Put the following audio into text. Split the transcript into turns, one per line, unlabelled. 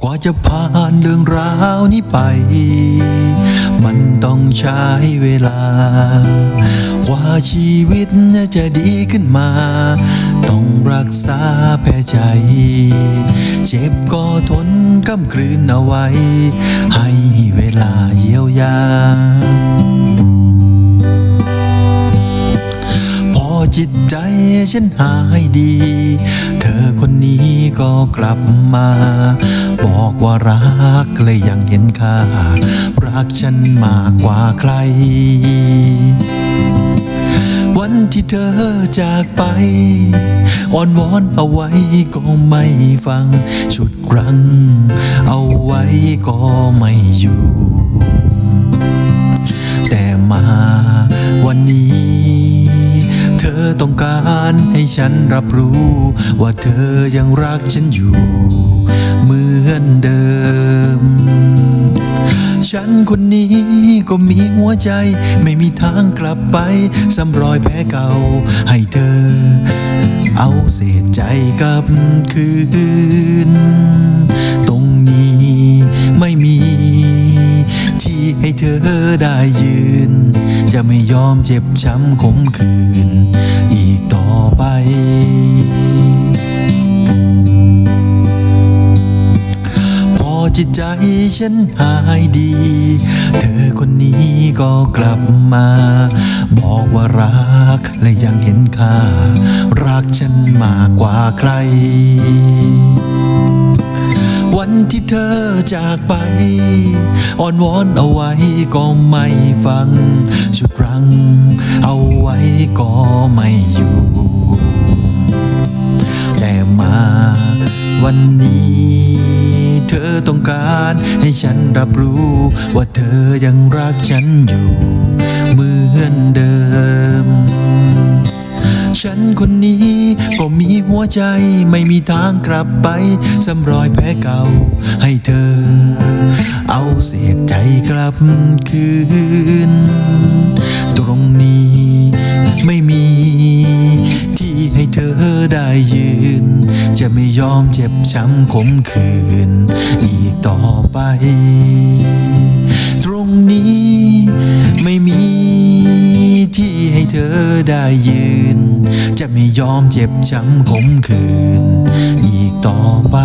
กว่าจะผ่านเรื่องราวนี้ไป มันต้องใช้เวลา กว่าชีวิตจะดีขึ้นมา ต้องรักษาแผลใจ เจ็บก็ทนกำกลืนเอาไว้ ให้เวลาเยียวยาพอจิตใจฉันหายดี เธอคนนี้ก็กลับมา บอกว่ารักเลยยังเห็นค่า รักฉันมากกว่าใคร วันที่เธอจากไปอ้อนวอนเอาไว้ก็ไม่ฟัง ชุดรั้ง เอาไว้ก็ไม่อยู่ ต้องการให้ฉันรับรู้ ว่าเธอยังรักฉันอยู่ เหมือนเดิม ฉันคนนี้ก็มีหัวใจ ไม่มีทางกลับไปซ้ำรอยแผลเก่า ให้เธอ เอาเศษใจกลับคืน ได้ยืน จะไม่ยอมเจ็บช้ำขมคืนอีกต่อไป พอจิตใจฉันหายดี เธอคนนี้ก็กลับมา บอกว่ารักและยังเห็นค่า รักฉันมากกว่าใคร วันที่เธอจากไปอ้อนวอนเอาไว้ก็ไม่ฟัง ชุดรัง เอาไว้ก็ไม่อยู่ แต่มาวันนี้ เธอต้องการให้ฉันรับรู้ ว่าเธอยังรักฉันอยู่ เหมือนเดิม ฉันคนนี้ ก็มีหัวใจไม่มีทางกลับไปซ้ำรอยแผลเก่าให้เธอ เอาเศษใจกลับคืน ตรงนี้ไม่มีที่ให้เธอได้ยืน จะไม่ยอมเจ็บช้ำขมคืน อีกต่อไป ตรงนี้ไม่มีที่ให้เธอได้ยืน ยอมเจ็บช้ำขมขื่นอีกต่อไป